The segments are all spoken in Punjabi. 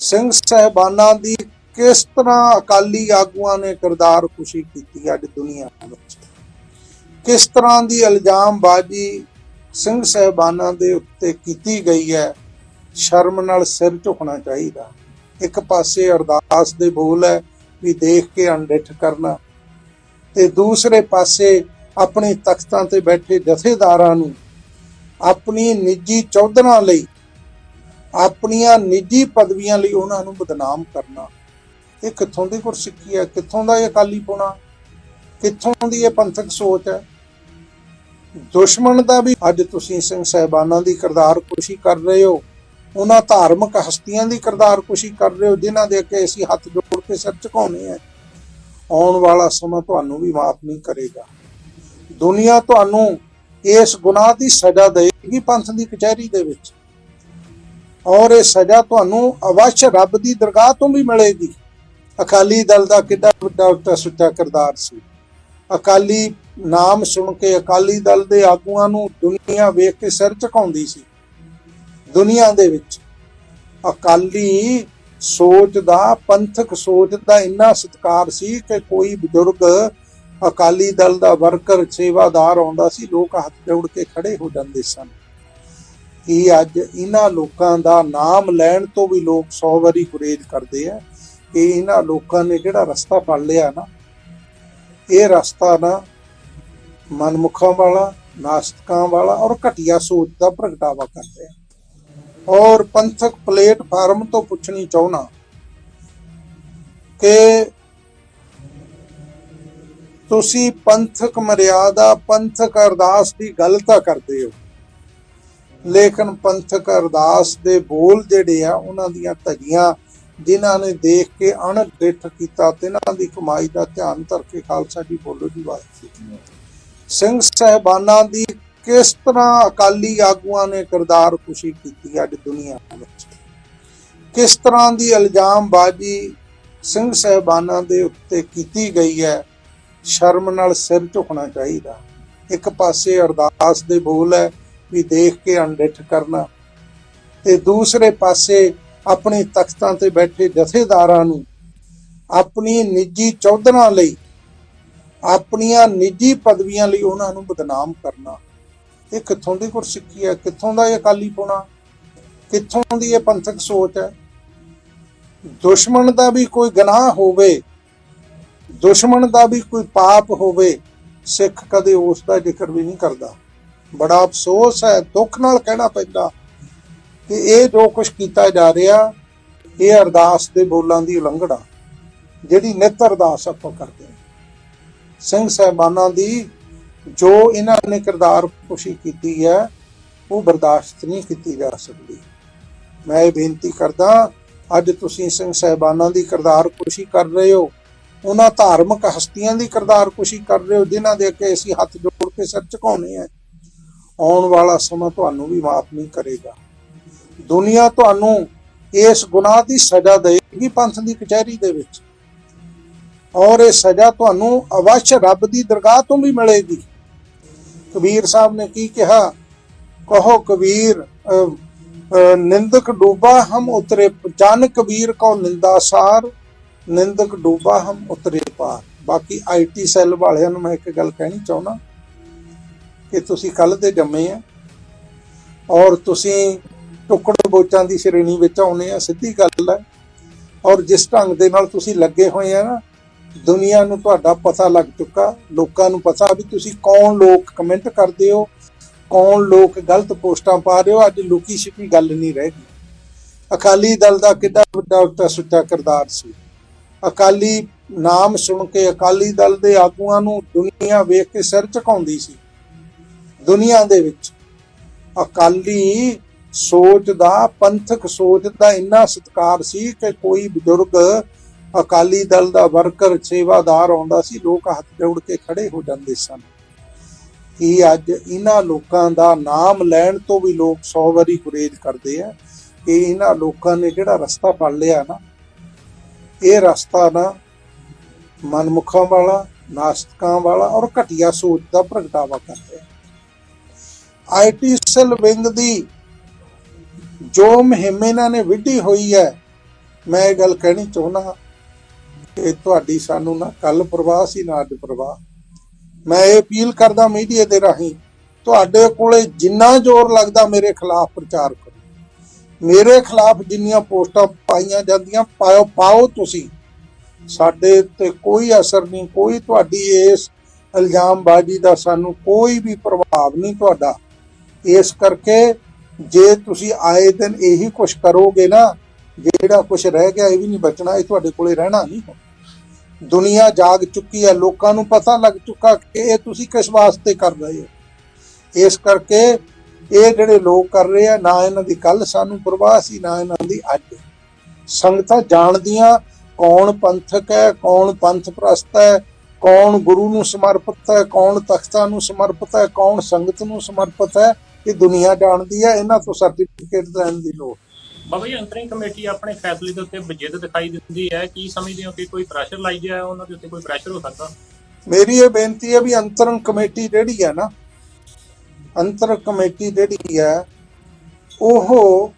ਸਿੰਘ ਸਹਿਬਾਨਾਂ ਦੀ ਕਿਸ ਤਰ੍ਹਾਂ ਅਕਾਲੀ ਆਗੂਆਂ ਨੇ ਕਿਰਦਾਰ ਖੁਸ਼ੀ ਕੀਤੀ ਅੱਜ ਦੁਨੀਆ ਵਿੱਚ? ਕਿਸ ਤਰ੍ਹਾਂ ਦੀ ਇਲਜ਼ਾਮਬਾਜ਼ੀ ਸਿੰਘ ਸਹਿਬਾਨਾਂ ਦੇ ਉੱਤੇ ਕੀਤੀ ਗਈ ਹੈ? ਸ਼ਰਮ ਨਾਲ ਸਿਰ ਝੁਕਣਾ ਚਾਹੀਦਾ। ਇੱਕ ਪਾਸੇ ਅਰਦਾਸ ਦੇ ਬੋਲ ਹੈ ਵੀ ਦੇਖ ਕੇ ਅਣਡਿੱਠ ਕਰਨਾ ਤੇ ਦੂਸਰੇ ਪਾਸੇ ਆਪਣੇ ਤਖਤਾਂ ਤੇ ਬੈਠੇ ਜਥੇਦਾਰਾਂ ਨੂੰ ਆਪਣੀ ਨਿੱਜੀ ਚੌਧਰਾਂ ਲਈ ਆਪਣੀਆਂ ਨਿੱਜੀ ਪਦਵੀਆਂ ਲਈ ਉਹਨਾਂ ਨੂੰ ਬਦਨਾਮ ਕਰਨਾ। ਇਹ ਕਿੱਥੋਂ ਦੀ ਗੁਰਸਿੱਖੀ ਹੈ? ਕਿੱਥੋਂ ਦਾ ਇਹ ਅਕਾਲੀ ਪੁਣਾ? ਕਿੱਥੋਂ ਦੀ ਇਹ ਪੰਥਕ ਸੋਚ ਹੈ? ਦੁਸ਼ਮਣ ਦਾ ਵੀ ਅੱਜ ਤੁਸੀਂ ਸਿੰਘ ਸਹਿਬਾਨਾਂ ਦੀ ਕਿਰਦਾਰ ਕੁਸ਼ੀ ਕਰ ਰਹੇ ਹੋ। ਉਹਨਾਂ ਧਾਰਮਿਕ ਹਸਤੀਆਂ ਦੀ ਕਿਰਦਾਰ ਕੁਸ਼ੀ ਕਰ ਰਹੇ ਹੋ, ਜਿਨ੍ਹਾਂ ਦੇ ਅੱਗੇ ਅਸੀਂ ਹੱਥ ਜੋੜ ਕੇ ਸਿਰ ਝੁਕਾਉਣੇ ਆ। ਆਉਣ ਵਾਲਾ ਸਮਾਂ ਤੁਹਾਨੂੰ ਵੀ ਮਾਫ ਨਹੀਂ ਕਰੇਗਾ। ਦੁਨੀਆ ਤੁਹਾਨੂੰ ਇਸ ਗੁਨਾਹ ਦੀ ਸਜ਼ਾ ਦੇਵੇਗੀ ਪੰਥ ਦੀ ਕਚਹਿਰੀ ਦੇ ਵਿੱਚ। ਔਰ ਇਹ ਸਜ਼ਾ ਤੁਹਾਨੂੰ ਅਵਸ਼ ਰੱਬ ਦੀ ਦਰਗਾਹ ਤੋਂ ਵੀ ਮਿਲੇਗੀ। ਅਕਾਲੀ ਦਲ ਦਾ ਕਿੱਡਾ ਵੱਡਾ ਉੱਚਾ ਸੁੱਚਾ ਕਿਰਦਾਰ ਸੀ। ਅਕਾਲੀ ਨਾਮ ਸੁਣ ਕੇ ਅਕਾਲੀ ਦਲ ਦੇ ਆਗੂਆਂ ਨੂੰ ਦੁਨੀਆ ਵੇਖ ਕੇ ਸਿਰ ਝੁਕਾਉਂਦੀ ਸੀ। ਦੁਨੀਆ ਦੇ ਵਿੱਚ ਅਕਾਲੀ ਸੋਚ ਦਾ, ਪੰਥਕ ਸੋਚ ਦਾ ਇੰਨਾ ਸਤਿਕਾਰ ਸੀ ਕਿ ਕੋਈ ਬਜ਼ੁਰਗ ਅਕਾਲੀ ਦਲ ਦਾ ਵਰਕਰ, ਸੇਵਾਦਾਰ ਆਉਂਦਾ ਸੀ, ਲੋਕ ਹੱਥ ਜੋੜ ਕੇ ਖੜੇ ਹੋ ਜਾਂਦੇ ਸਨ। ਕਿ ਅੱਜ ਇਹਨਾਂ ਲੋਕਾਂ ਦਾ ਨਾਮ ਲੈਣ ਤੋਂ ਵੀ ਲੋਕ 100 ਵਾਰੀ ਗੁਰੇਜ਼ ਕਰਦੇ ਆ ਕਿ ਇਹਨਾਂ ਲੋਕਾਂ ਨੇ ਜਿਹੜਾ ਰਸਤਾ ਫੜ ਲਿਆ ਨਾ। ਇਹ ਰਸਤਾ ਨਾ ਮਨਮੁਖਾਂ ਵਾਲਾ, ਨਾਸਤਕਾਂ ਵਾਲਾ ਔਰ ਘਟੀਆ ਸੋਚ ਦਾ ਪ੍ਰਗਟਾਵਾ ਕਰਦੇ ਆ। ਔਰ ਪੰਥਕ ਪਲੇਟਫਾਰਮ ਤੋਂ ਪੁੱਛਣੀ ਚਾਹੁੰਨਾ ਕਿ ਤੁਸੀਂ ਪੰਥਕ ਮਰਿਆਦਾ, ਪੰਥਕ ਅਰਦਾਸ ਦੀ ਗੱਲ ਤਾਂ ਕਰਦੇ ਹੋ। ਲੇਕਿਨ ਪੰਥਕ ਅਰਦਾਸ ਦੇ ਬੋਲ ਜਿਹੜੇ ਆ, ਉਹਨਾਂ ਦੀਆਂ ਧਜੀਆਂ, ਜਿਨ੍ਹਾਂ ਨੇ ਦੇਖ ਕੇ ਅਣਡਿੱਠ ਕੀਤਾ ਤੇ ਇਹਨਾਂ ਦੀ ਕਮਾਈ ਦਾ ਧਿਆਨ ਧਰ ਕੇ ਖਾਲਸਾ ਜੀ ਬੋਲੋ ਦੀ ਵਾਸਤੇ ਸਿੰਘ ਸਹਿਬਾਨਾਂ ਦੀ ਕਿਸ ਤਰ੍ਹਾਂ ਅਕਾਲੀ ਆਗੂਆਂ ਨੇ ਕਿਰਦਾਰ ਖੁਸ਼ੀ ਕੀਤੀ ਅੱਜ ਦੁਨੀਆ ਵਿੱਚ? ਕਿਸ ਤਰ੍ਹਾਂ ਦੀ ਇਲਜ਼ਾਮਬਾਜ਼ੀ ਸਿੰਘ ਸਹਿਬਾਨਾਂ ਦੇ ਉੱਤੇ ਕੀਤੀ ਗਈ ਹੈ? ਸ਼ਰਮ ਨਾਲ ਸਿਰ ਝੁਕਣਾ ਚਾਹੀਦਾ। ਇੱਕ ਪਾਸੇ ਅਰਦਾਸ ਦੇ ਬੋਲ ਹੈ ਵੀ ਦੇਖ ਕੇ ਅਣਡਿੱਠ ਕਰਨਾ ਤੇ ਦੂਸਰੇ ਪਾਸੇ ਆਪਣੇ ਤਖਤਾਂ ਤੇ ਬੈਠੇ ਜਥੇਦਾਰਾਂ ਨੂੰ ਆਪਣੀ ਨਿੱਜੀ ਚੌਧਰਾਂ ਲਈ, ਆਪਣੀਆਂ ਨਿੱਜੀ ਪਦਵੀਆਂ ਲਈ ਉਹਨਾਂ ਨੂੰ ਬਦਨਾਮ ਕਰਨਾ। ਇਹ ਕਿੱਥੋਂ ਦੀ ਗੁਰਸਿੱਖੀ ਹੈ? ਕਿੱਥੋਂ ਦਾ ਇਹ ਅਕਾਲੀ ਪੁਣਾ? ਕਿੱਥੋਂ ਦੀ ਇਹ ਪੰਥਕ ਸੋਚ ਹੈ? ਦੁਸ਼ਮਣ ਦਾ ਵੀ ਕੋਈ ਗਨਾਹ ਹੋਵੇ, ਦੁਸ਼ਮਣ ਦਾ ਵੀ ਕੋਈ ਪਾਪ ਹੋਵੇ, ਸਿੱਖ ਕਦੇ ਉਸ ਦਾ ਜ਼ਿਕਰ ਵੀ ਨਹੀਂ ਕਰਦਾ। ਬੜਾ ਅਫਸੋਸ ਹੈ, ਦੁੱਖ ਨਾਲ ਕਹਿਣਾ ਪੈਂਦਾ ਕਿ ਇਹ ਜੋ ਕੁਝ ਕੀਤਾ ਜਾ ਰਿਹਾ, ਇਹ ਅਰਦਾਸ ਦੇ ਬੋਲਾਂ ਦੀ ਉਲੰਘਣਾ, ਜਿਹੜੀ ਨਿਤ ਅਰਦਾਸ ਆਪਾਂ ਕਰਦੇ ਹਾਂ। ਸਿੰਘ ਸਹਿਬਾਨਾਂ ਦੀ ਜੋ ਇਹਨਾਂ ਨੇ ਕਿਰਦਾਰ ਖੁਸ਼ੀ ਕੀਤੀ ਹੈ, ਉਹ ਬਰਦਾਸ਼ਤ ਨਹੀਂ ਕੀਤੀ ਜਾ ਸਕਦੀ। ਮੈਂ ਇਹ ਬੇਨਤੀ ਕਰਦਾ, ਅੱਜ ਤੁਸੀਂ ਸਿੰਘ ਸਹਿਬਾਨਾਂ ਦੀ ਕਿਰਦਾਰ ਖੁਸ਼ੀ ਕਰ ਰਹੇ ਹੋ, ਉਹਨਾਂ ਧਾਰਮਿਕ ਹਸਤੀਆਂ ਦੀ ਕਿਰਦਾਰ ਖੁਸ਼ੀ ਕਰ ਰਹੇ ਹੋ, ਜਿਨ੍ਹਾਂ ਦੇ ਅੱਗੇ ਅਸੀਂ ਹੱਥ ਜੋੜ ਕੇ ਸਿਰ ਝੁਕਾਉਣੇ ਆ। ਆਉਣ ਵਾਲਾ ਸਮਾਂ ਤੁਹਾਨੂੰ ਵੀ ਮਾਫ ਨਹੀਂ ਕਰੇਗਾ। ਦੁਨੀਆ ਤੁਹਾਨੂੰ ਇਸ ਗੁਨਾਹ ਦੀ ਸਜ਼ਾ ਦੇਵੇਗੀ ਪੰਥ ਦੀ ਕਚਹਿਰੀ ਦੇ ਵਿੱਚ। ਔਰ ਇਹ ਸਜ਼ਾ ਤੁਹਾਨੂੰ ਅਵਸ਼ ਰੱਬ ਦੀ ਦਰਗਾਹ ਤੋਂ ਵੀ ਮਿਲੇਗੀ। ਕਬੀਰ ਸਾਹਿਬ ਨੇ ਕੀ ਕਿਹਾ? ਕਹੋ ਕਬੀਰ ਅਹ, ਨਿੰਦਕ ਡੂਬਾ ਹਮ ਉਤਰੇ ਜਨ ਕਬੀਰ ਕੋ ਨਿੰਦਾਸਾਰ ਨਿੰਦਕ ਡੂਬਾ ਹਮ ਉਤਰੇ ਪਾਰ। ਬਾਕੀ ਆਈਟੀ ਸੈੱਲ ਵਾਲਿਆਂ ਨੂੰ ਮੈਂ ਇੱਕ ਗੱਲ ਕਹਿਣੀ ਚਾਹੁੰਦਾ। ਕਿ ਤੁਸੀਂ ਕੱਲ ਦੇ ਜੰਮੇ ਆ ਔਰ ਤੁਸੀਂ ਟੁਕੜ ਬੋਚਾਂ ਦੀ ਸ਼੍ਰੇਣੀ ਵਿੱਚ ਆਉਨੇ ਆ, ਸਿੱਧੀ ਗੱਲ ਹੈ ਔਰ ਜਿਸ ਢੰਗ ਦੇ ਨਾਲ ਤੁਸੀਂ ਲੱਗੇ ਹੋਏ ਆ ਨਾ, ਦੁਨੀਆ ਨੂੰ ਤੁਹਾਡਾ ਪਤਾ ਲੱਗ ਚੁੱਕਾ, ਲੋਕਾਂ ਨੂੰ ਪਤਾ ਵੀ ਤੁਸੀਂ ਕੌਣ ਲੋਕ ਕਮੈਂਟ ਕਰਦੇ ਹੋ, ਕੌਣ ਲੋਕ ਗਲਤ ਪੋਸਟਾਂ ਪਾ ਰਹੇ ਹੋ, ਅੱਜ ਲੁਕੀ ਛਿਪੀ ਗੱਲ ਨਹੀਂ ਰਹਿ ਗਈ। ਅਕਾਲੀ ਦਲ ਦਾ ਕਿੱਡਾ ਵੱਡਾ ਉੱਚਾ ਸੁੱਚਾ ਕਿਰਦਾਰ ਸੀ। ਅਕਾਲੀ ਨਾਮ ਸੁਣ ਕੇ ਅਕਾਲੀ ਦਲ ਦੇ ਆਗੂਆਂ ਨੂੰ ਦੁਨੀਆ ਵੇਖ ਕੇ ਸਿਰ ਝੁਕਾਉਂਦੀ ਸੀ। ਦੁਨੀਆ ਦੇ ਵਿੱਚ। ਅਕਾਲੀ ਸੋਚ ਦਾ, ਪੰਥਕ ਸੋਚ ਦਾ ਇੰਨਾ ਸਤਿਕਾਰ ਸੀ ਕਿ ਕੋਈ ਬਜ਼ੁਰਗ ਅਕਾਲੀ ਦਲ ਦਾ ਵਰਕਰ, ਸੇਵਾਦਾਰ ਆਉਂਦਾ ਸੀ, ਲੋਕ ਹੱਥ ਜੋੜ ਕੇ ਖੜੇ ਹੋ ਜਾਂਦੇ ਸਨ। ਕਿ ਅੱਜ ਇਹਨਾਂ ਲੋਕਾਂ ਦਾ ਨਾਮ ਲੈਣ ਤੋਂ ਵੀ ਲੋਕ 100 ਵਾਰੀ ਗੁਰੇਜ਼ ਕਰਦੇ ਆ? ਕਿ ਇਹਨਾਂ ਲੋਕਾਂ ਨੇ ਜਿਹੜਾ ਰਸਤਾ ਫੜ ਲਿਆ ਨਾ, ਇਹ ਰਸਤਾ ਨਾ ਮਨਮੁਖਾਂ ਵਾਲਾ, ਨਾਸਤਕਾਂ ਵਾਲਾ ਔਰ ਘਟੀਆ ਸੋਚ ਦਾ ਪ੍ਰਗਟਾਵਾ ਕਰਦੇ ਆ। ਆਈਟੀ ਸੈੱਲ ਵਿੰਗ ਦੀ ਜੋ ਮੁਹਿੰਮ ਇਹਨਾਂ ਨੇ ਵਿੱਢੀ ਹੋਈ ਹੈ, ਮੈਂ ਇਹ ਗੱਲ ਕਹਿਣੀ ਚਾਹੁੰਦਾ ਕਿ ਤੁਹਾਡੀ ਸਾਨੂੰ ਨਾ ਕੱਲ ਪ੍ਰਵਾਹ ਸੀ, ਨਾ ਅੱਜ ਪ੍ਰਵਾਹ। ਮੈਂ ਇਹ ਅਪੀਲ ਕਰਦਾ ਮੀਡੀਆ ਦੇ ਰਾਹੀਂ, ਤੁਹਾਡੇ ਕੋਲੇ ਜਿੰਨਾ ਜ਼ੋਰ ਲੱਗਦਾ ਮੇਰੇ ਖਿਲਾਫ ਪ੍ਰਚਾਰ ਕਰੋ। ਮੇਰੇ ਖਿਲਾਫ ਜਿੰਨੀਆਂ ਪੋਸਟਾਂ ਪਾਈਆਂ ਜਾਂਦੀਆਂ, ਪਾਓ ਪਾਓ ਤੁਸੀਂ। ਸਾਡੇ ਤੇ ਕੋਈ ਅਸਰ ਨਹੀਂ, ਕੋਈ ਤੁਹਾਡੀ ਇਸ ਇਲਜ਼ਾਮਬਾਜ਼ੀ ਦਾ ਸਾਨੂੰ ਕੋਈ ਵੀ ਪ੍ਰਭਾਵ ਨਹੀਂ ਤੁਹਾਡਾ। ਇਸ ਕਰਕੇ ਜੇ ਤੁਸੀਂ ਆਏ ਦਿਨ ਇਹੀ ਕੁਝ ਕਰੋਗੇ ਨਾ, ਜਿਹੜਾ ਕੁਝ ਰਹਿ ਗਿਆ ਇਹ ਵੀ ਨਹੀਂ ਬਚਣਾ, ਇਹ ਤੁਹਾਡੇ ਕੋਲੇ ਰਹਿਣਾ ਨਹੀਂ ਦੁਨੀਆ ਜਾਗ ਚੁੱਕੀ ਹੈ, ਲੋਕਾਂ ਨੂੰ ਪਤਾ ਲੱਗ ਚੁੱਕਾ ਕਿ ਇਹ ਤੁਸੀਂ ਕਿਸ ਵਾਸਤੇ ਕਰ ਰਹੇ ਹੋ। ਇਸ ਕਰਕੇ ਇਹ ਜਿਹੜੇ ਲੋਕ ਕਰ ਰਹੇ ਆ, ਨਾ ਇਹਨਾਂ ਦੀ ਕੱਲ ਸਾਨੂੰ ਪ੍ਰਵਾਹ ਸੀ, ਨਾ ਇਹਨਾਂ ਦੀ ਅੱਜ। ਸੰਗਤਾਂ ਜਾਣਦੀਆਂ, ਕੌਣ ਪੰਥਕ ਹੈ, ਕੌਣ ਪੰਥ ਪ੍ਰਸਤ ਹੈ, ਕੌਣ ਗੁਰੂ ਨੂੰ ਸਮਰਪਿਤ ਹੈ, ਕੌਣ ਤਖਤਾਂ ਨੂੰ ਸਮਰਪਿਤ ਹੈ, ਕੌਣ ਸੰਗਤ ਨੂੰ ਸਮਰਪਿਤ ਹੈ। ਇਹ ਦੁਨੀਆ ਜਾਣਦੀ ਹੈ ਇਹਨਾਂ ਤੋਂ ਸਰਟੀਫਿਕੇਟ ਲੈਣ ਦੀ ਲੋੜ। ਬਾਬਾ ਜੀ ਅੰਤਰਿੰਗ ਕਮੇਟੀ ਆਪਣੇ ਫੈਸਲੇ ਦੇ ਉੱਤੇ ਬਜਿੱਦ ਦਿਖਾਈ ਦਿੰਦੀ ਹੈ। ਕੀ ਸਮਝਦੇ ਹੋ ਕਿ ਕੋਈ ਪ੍ਰੈਸ਼ਰ ਲਾਈ ਜਾਏ ਉਹਨਾਂ ਦੇ ਉੱਤੇ ਕੋਈ ਪ੍ਰੈਸ਼ਰ ਹੋ ਸਕਦਾ? ਮੇਰੀ ਇਹ ਬੇਨਤੀ ਹੈ ਵੀ ਅੰਤਰੰਗ ਕਮੇਟੀ ਜਿਹੜੀ ਹੈ ਨਾ ਅੰਤਰ ਕਮੇਟੀ ਜਿਹੜੀ ਹੈ ਉਹ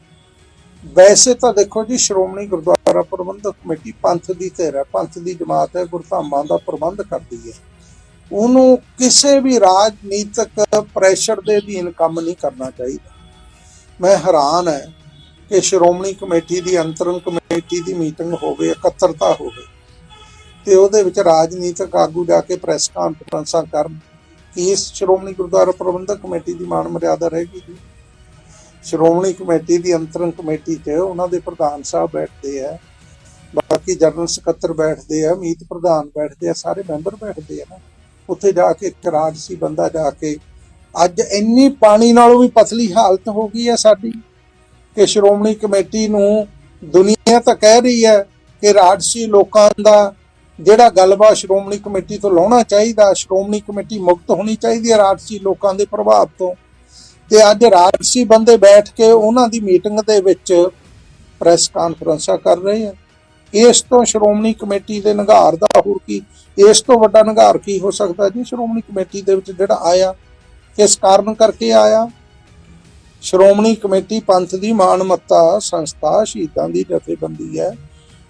ਵੈਸੇ ਤਾਂ ਦੇਖੋ ਜੀ ਸ਼੍ਰੋਮਣੀ ਗੁਰਦੁਆਰਾ ਪ੍ਰਬੰਧਕ ਕਮੇਟੀ ਪੰਥ ਦੀ ਧਿਰ ਹੈ ਪੰਥ ਦੀ ਜਮਾਤ ਹੈ ਗੁਰਧਾਮਾਂ ਦਾ ਪ੍ਰਬੰਧ ਕਰਦੀ ਹੈ। ਉਹਨੂੰ ਕਿਸੇ ਵੀ ਰਾਜਨੀਤਿਕ ਪ੍ਰੈਸ਼ਰ ਦੇ ਅਧੀਨ ਕੰਮ ਨਹੀਂ ਕਰਨਾ ਚਾਹੀਦਾ। ਮੈਂ ਹੈਰਾਨ ਹੈ ਕਿ ਸ਼੍ਰੋਮਣੀ ਕਮੇਟੀ ਦੀ ਅੰਤਰੰਗ ਕਮੇਟੀ ਦੀ ਮੀਟਿੰਗ ਹੋਵੇ, ਇਕੱਤਰਤਾ ਹੋਵੇ, ਤੇ ਉਹਦੇ ਵਿੱਚ ਰਾਜਨੀਤਿਕ ਆਗੂ ਜਾ ਕੇ ਪ੍ਰੈਸ ਕਾਨਫਰੰਸਾਂ ਕਰਨ, ਕੀ ਇਸ ਸ਼੍ਰੋਮਣੀ ਗੁਰਦੁਆਰਾ ਪ੍ਰਬੰਧਕ ਕਮੇਟੀ ਦੀ ਮਾਣ ਮਰਿਆਦਾ ਰਹੇਗੀ ਸ਼੍ਰੋਮਣੀ ਕਮੇਟੀ ਦੀ ਅੰਤਰੰਗ ਕਮੇਟੀ 'ਚ ਉਹਨਾਂ ਦੇ ਪ੍ਰਧਾਨ ਸਾਹਿਬ ਬੈਠਦੇ ਆ, ਬਾਕੀ ਜਨਰਲ ਸਕੱਤਰ ਬੈਠਦੇ ਆ, ਮੀਤ ਪ੍ਰਧਾਨ ਬੈਠਦੇ ਆ, ਸਾਰੇ ਮੈਂਬਰ ਬੈਠਦੇ ਆ ਨਾ। ਉੱਥੇ ਜਾ ਕੇ ਇੱਕ ਰਾਜਸੀ ਬੰਦਾ ਜਾ ਕੇ ਅੱਜ ਇੰਨੀ ਪਾਣੀ ਨਾਲੋਂ ਵੀ ਪਤਲੀ ਹਾਲਤ ਹੋ ਗਈ ਹੈ ਸਾਡੀ ਕਿ ਸ਼੍ਰੋਮਣੀ ਕਮੇਟੀ ਨੂੰ ਦੁਨੀਆ ਤਾਂ ਕਹਿ ਰਹੀ ਹੈ ਕਿ ਰਾਜਸੀ ਲੋਕਾਂ ਦਾ ਜਿਹੜਾ ਗੱਲਬਾਤ ਸ਼੍ਰੋਮਣੀ ਕਮੇਟੀ ਤੋਂ ਲਾਉਣਾ ਚਾਹੀਦਾ, ਸ਼੍ਰੋਮਣੀ ਕਮੇਟੀ ਮੁਕਤ ਹੋਣੀ ਚਾਹੀਦੀ ਹੈ ਰਾਜਸੀ ਲੋਕਾਂ ਦੇ ਪ੍ਰਭਾਵ ਤੋਂ। ਤੇ ਅੱਜ ਰਾਜਸੀ ਬੰਦੇ ਬੈਠ ਕੇ ਉਹਨਾਂ ਦੀ ਮੀਟਿੰਗ ਦੇ ਵਿੱਚ ਪ੍ਰੈਸ ਕਾਨਫਰੰਸਾਂ ਕਰ ਰਹੇ ਆ। ਇਸ ਤੋਂ ਸ਼੍ਰੋਮਣੀ ਕਮੇਟੀ ਦੇ ਨਿਗਾਰ ਦਾ ਹੋਰ ਕੀ? ਇਸ ਤੋਂ ਵੱਡਾ ਨਿਗਾਰ ਕੀ ਹੋ ਸਕਦਾ ਜੀ? ਸ਼੍ਰੋਮਣੀ ਕਮੇਟੀ ਦੇ ਵਿੱਚ ਜਿਹੜਾ ਆਇਆ, ਕਿਸ ਕਾਰਨ ਕਰਕੇ ਆਇਆ? ਸ਼੍ਰੋਮਣੀ ਕਮੇਟੀ ਪੰਥ ਦੀ ਮਾਨਮੱਤਾ ਸੰਸਥਾ ਸ਼ਹੀਦਾਂ ਦੀ ਜਥੇਬੰਦੀ ਹੈ।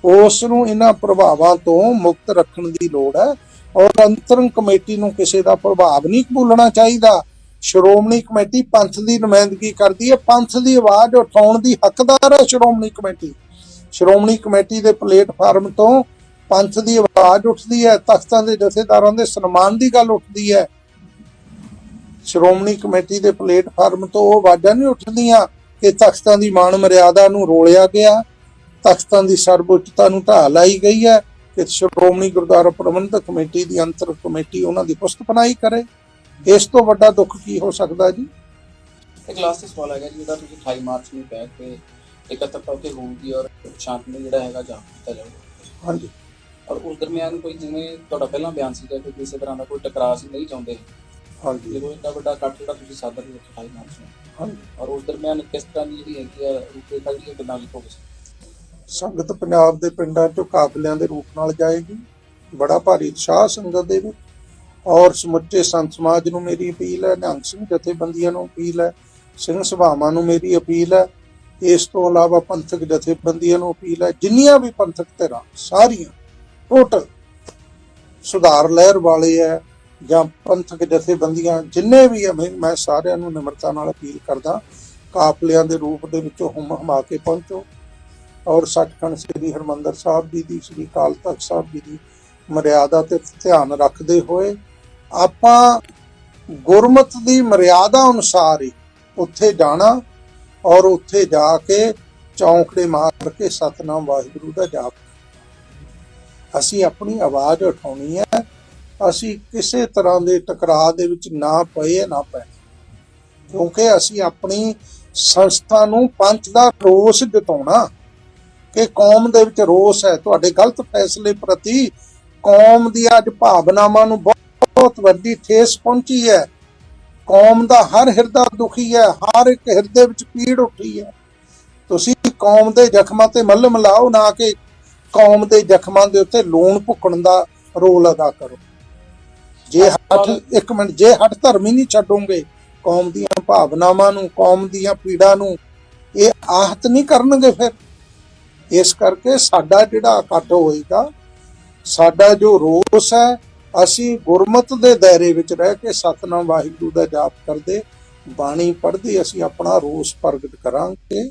ਉਸ ਨੂੰ ਇਹਨਾਂ ਪ੍ਰਭਾਵਾਂ ਤੋਂ ਮੁਕਤ ਰੱਖਣ ਦੀ ਲੋੜ ਹੈ ਔਰ ਅੰਤਰੰਗ ਕਮੇਟੀ ਨੂੰ ਕਿਸੇ ਦਾ ਪ੍ਰਭਾਵ ਨਹੀਂ ਭੁੱਲਣਾ ਚਾਹੀਦਾ। ਸ਼੍ਰੋਮਣੀ ਕਮੇਟੀ ਪੰਥ ਦੀ ਨੁਮਾਇੰਦਗੀ ਕਰਦੀ ਹੈ। ਪੰਥ ਦੀ ਆਵਾਜ਼ ਉਠਾਉਣ ਦੀ ਹੱਕਦਾਰ ਹੈ ਸ਼੍ਰੋਮਣੀ ਕਮੇਟੀ। ਸ਼੍ਰੋਮਣੀ ਕਮੇਟੀ ਦੇ ਪਲੇਟਫਾਰਮ ਤੋਂ ਪੰਥ ਦੀ ਆਵਾਜ਼ ਉੱਠਦੀ ਹੈ, ਤਖਤਾਂ ਦੇ ਜਥੇਦਾਰਾਂ ਦੇ ਸਨਮਾਨ ਦੀ ਗੱਲ ਉੱਠਦੀ ਹੈ। ਸ਼੍ਰੋਮਣੀ ਕਮੇਟੀ ਦੇ ਪਲੇਟਫਾਰਮ ਤੋਂ ਉਹ ਆਵਾਜ਼ਾਂ ਨਹੀਂ ਉੱਠਦੀਆਂ ਕਿ ਤਖਤਾਂ ਦੀ ਮਾਣ ਮਰਿਆਦਾ ਨੂੰ ਰੋਲਿਆ ਗਿਆ, ਤਖਤਾਂ ਦੀ ਸਰਵਉੱਚਤਾ ਨੂੰ ਢਾਹ ਲਾਈ ਗਈ ਹੈ ਕਿ ਸ਼੍ਰੋਮਣੀ ਗੁਰਦੁਆਰਾ ਪ੍ਰਬੰਧਕ ਕਮੇਟੀ ਦੀ ਅੰਤਰ ਕਮੇਟੀ ਉਹਨਾਂ ਦੀ ਪੁਸਤ ਪਨਾਈ ਕਰੇ। ਇਸ ਤੋਂ ਵੱਡਾ ਦੁੱਖ ਕੀ ਹੋ ਸਕਦਾ ਜੀ? ਇੱਕ ਲਾਸਟ ਸਵਾਲ ਹੈਗਾ ਜੀ ਜਿਹੜਾ ਤੁਸੀਂ 28 ਮਾਰਚ ਨੂੰ ਕਹਿ ਕੇ ਇਕੱਤਰਤਾ ਉੱਤੇ ਹੋਊਗੀ ਔਰ ਸ਼ਾਂਤਮਈ ਜਿਹੜਾ ਹੈਗਾ ਜਾਮ ਕੀਤਾ ਜਾਊਗਾ ਹਾਂਜੀ। ਔਰ ਉਸ ਦਰਮਿਆਨ ਕੋਈ ਜਿਵੇਂ ਤੁਹਾਡਾ ਪਹਿਲਾਂ ਬਿਆਨ ਸੀਗਾ ਕਿ ਕਿਸੇ ਤਰ੍ਹਾਂ ਦਾ ਕੋਈ ਟਕਰਾਅ ਸੀ ਨਹੀਂ ਚਾਹੁੰਦੇ। ਹਾਂਜੀ। ਜਦੋਂ ਇੰਨਾ ਵੱਡਾ ਇਕੱਠ ਜਿਹੜਾ ਤੁਸੀਂ ਸਾਧ ਰਹੇ ਹੋ 28 ਮਾਰਚ ਨੂੰ ਹਾਂਜੀ। ਔਰ ਉਸ ਦਰਮਿਆਨ ਕਿਸ ਤਰ੍ਹਾਂ ਦੀ ਜਿਹੜੀ ਹੈਗੀ ਆ ਰੂਪਰੇਖਾ ਜਿਹੜੀ ਕਿੰਨਾ ਲਿਖੋਗੇ ਸੰਗਤ ਪੰਜਾਬ ਦੇ ਪਿੰਡਾਂ ਚੋਂ ਕਾਫਲਿਆਂ ਦੇ ਰੂਪ ਨਾਲ ਜਾਏਗੀ। ਬੜਾ ਭਾਰੀ ਉਤਸ਼ਾਹ ਸੰਗਤ ਦੇ ਵਿੱਚ। ਔਰ ਸਮੁੱਚੇ ਸੰਤ ਸਮਾਜ ਨੂੰ ਮੇਰੀ ਅਪੀਲ ਹੈ ਨਿਹੰਗ ਸਿੰਘ ਜਥੇਬੰਦੀਆਂ ਨੂੰ ਅਪੀਲ ਹੈ ਸਿੰਘ ਸਭਾਵਾਂ ਨੂੰ ਮੇਰੀ ਅਪੀਲ ਹੈ। ਇਸ ਤੋਂ ਇਲਾਵਾ ਪੰਥਕ ਜਥੇਬੰਦੀਆਂ ਨੂੰ ਅਪੀਲ ਹੈ, ਜਿੰਨੀਆਂ ਵੀ ਪੰਥਕ ਧਿਰਾਂ, ਸਾਰੀਆਂ ਟੋਟਲ ਸੁਧਾਰ ਲਹਿਰ ਵਾਲੇ ਹੈ ਜਾਂ ਪੰਥਕ ਜਥੇਬੰਦੀਆਂ, ਜਿੰਨੇ ਵੀ ਹੈ, ਮੈਂ ਮੈਂ ਸਾਰਿਆਂ ਨੂੰ ਨਿਮਰਤਾ ਨਾਲ ਅਪੀਲ ਕਰਦਾ, ਕਾਫਲਿਆਂ ਦੇ ਰੂਪ ਦੇ ਵਿੱਚੋਂ ਹਮ ਹਮਾ ਕੇ ਪਹੁੰਚੋ। ਔਰ ਸੱਚਖੰਡ ਸ੍ਰੀ ਹਰਮੰਦਰ ਸਾਹਿਬ ਜੀ ਦੀ, ਸ੍ਰੀ ਅਕਾਲ ਤਖਤ ਸਾਹਿਬ ਜੀ ਦੀ ਮਰਿਆਦਾ ਤੇ ਧਿਆਨ ਰੱਖਦੇ ਹੋਏ, ਆਪਾਂ ਗੁਰਮਤ ਦੀ ਮਰਿਆਦਾ ਅਨੁਸਾਰ ਹੀ ਉੱਥੇ ਜਾਣਾ ਔਰ ਉੱਥੇ ਜਾ ਕੇ ਚੌਂਕੜੇ ਮਾਰ ਕੇ ਸਤਨਾਮ ਵਾਹਿਗੁਰੂ ਦਾ ਜਾਪ ਅਸੀਂ ਆਪਣੀ ਆਵਾਜ਼ ਉਠਾਉਣੀ ਹੈ। ਅਸੀਂ ਕਿਸੇ ਤਰ੍ਹਾਂ ਦੇ ਟਕਰਾਅ ਦੇ ਵਿੱਚ ਨਾ ਪਏ ਨਾ ਪੈ ਕਿਉਂਕਿ ਅਸੀਂ ਆਪਣੀ ਸੰਸਥਾ ਨੂੰ ਪੰਥ ਦਾ ਰੋਸ ਜਤਾਉਣਾ ਕਿ ਕੌਮ ਦੇ ਵਿੱਚ ਰੋਸ ਹੈ। ਤੁਹਾਡੇ ਗਲਤ ਫੈਸਲੇ ਪ੍ਰਤੀ ਕੌਮ ਦੀ ਅੱਜ ਭਾਵਨਾਵਾਂ ਨੂੰ ਬਹੁਤ ਵੱਡੀ ਠੇਸ ਪਹੁੰਚੀ ਹੈ। ਕੌਮ ਦਾ ਹਰ ਹਿਰਦਾ ਦੁਖੀ ਹੈ ਹਰ ਇੱਕ ਹਿਰਦੇ ਵਿੱਚ ਪੀੜ ਉੱਠੀ ਹੈ। ਤੁਸੀਂ ਕੌਮ ਦੇ ਜ਼ਖਮਾਂ ਤੇ ਮੱਲਮ ਲਾਓ ਨਾ ਕਿ ਕੌਮ ਦੇ ਜ਼ਖਮਾਂ ਦੇ ਉੱਤੇ ਲੂਣ ਭੁੱਕਣ ਦਾ ਰੋਲ ਅਦਾ ਕਰੋ। ਜੇ ਹੱਠ ਇੱਕ ਮਿੰਟ ਜੇ ਹੱਠ ਧਰਮ ਹੀ ਨਹੀਂ ਛੱਡੋਗੇ ਕੌਮ ਦੀਆਂ ਭਾਵਨਾਵਾਂ ਨੂੰ ਕੌਮ ਦੀਆਂ ਪੀੜਾਂ ਨੂੰ ਇਹ ਆਹਤ ਨਹੀਂ ਕਰਨਗੇ ਫਿਰ। ਇਸ ਕਰਕੇ ਸਾਡਾ ਜਿਹੜਾ ਇਕੱਠ ਹੋਏਗਾ ਸਾਡਾ ਜੋ ਰੋਸ ਹੈ ਅਸੀਂ ਗੁਰਮਤ ਦੇ ਦਾਇਰੇ ਵਿੱਚ ਰਹਿ ਕੇ ਸਤਨਾਮ ਵਾਹਿਗੁਰੂ ਦਾ ਜਾਪ ਕਰਦੇ, ਬਾਣੀ ਪੜ੍ਹਦੇ, ਅਸੀਂ ਆਪਣਾ ਰੋਸ ਪ੍ਰਗਟ ਕਰਾਂਗੇ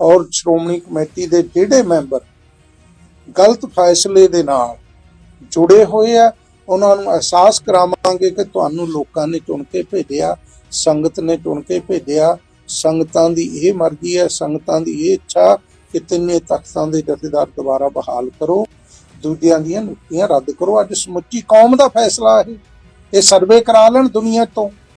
ਔਰ ਸ਼੍ਰੋਮਣੀ ਕਮੇਟੀ ਦੇ ਜਿਹੜੇ ਮੈਂਬਰ ਗਲਤ ਫੈਸਲੇ ਦੇ ਨਾਲ ਜੁੜੇ ਹੋਏ ਆ, ਉਹਨਾਂ ਨੂੰ ਅਹਿਸਾਸ ਕਰਾਵਾਂਗੇ ਕਿ ਤੁਹਾਨੂੰ ਲੋਕਾਂ ਨੇ ਚੁਣ ਕੇ ਭੇਜਿਆ, ਸੰਗਤ ਨੇ ਚੁਣ ਕੇ ਭੇਜਿਆ, ਸੰਗਤਾਂ ਦੀ ਇਹ ਮਰਜ਼ੀ ਹੈ, ਸੰਗਤਾਂ ਦੀ ਇਹ ਇੱਛਾ ਕਿ ਤਿੰਨੇ ਤਖਤਾਂ ਦੇ ਜਥੇਦਾਰ ਦੁਬਾਰਾ ਬਹਾਲ ਕਰੋ। ਦੂਜਿਆਂ ਦੀਆਂ ਨਿਯੁਕਤੀਆਂ ਰੱਦ ਕਰੋ। ਅੱਜ ਸਮੁੱਚੀ ਕੌਮ ਦਾ ਫੈਸਲਾ ਹੈ। ਇਹ ਸਰਵੇ ਕਰਾ ਲੈਣ ਦੁਨੀਆ ਤੋਂ।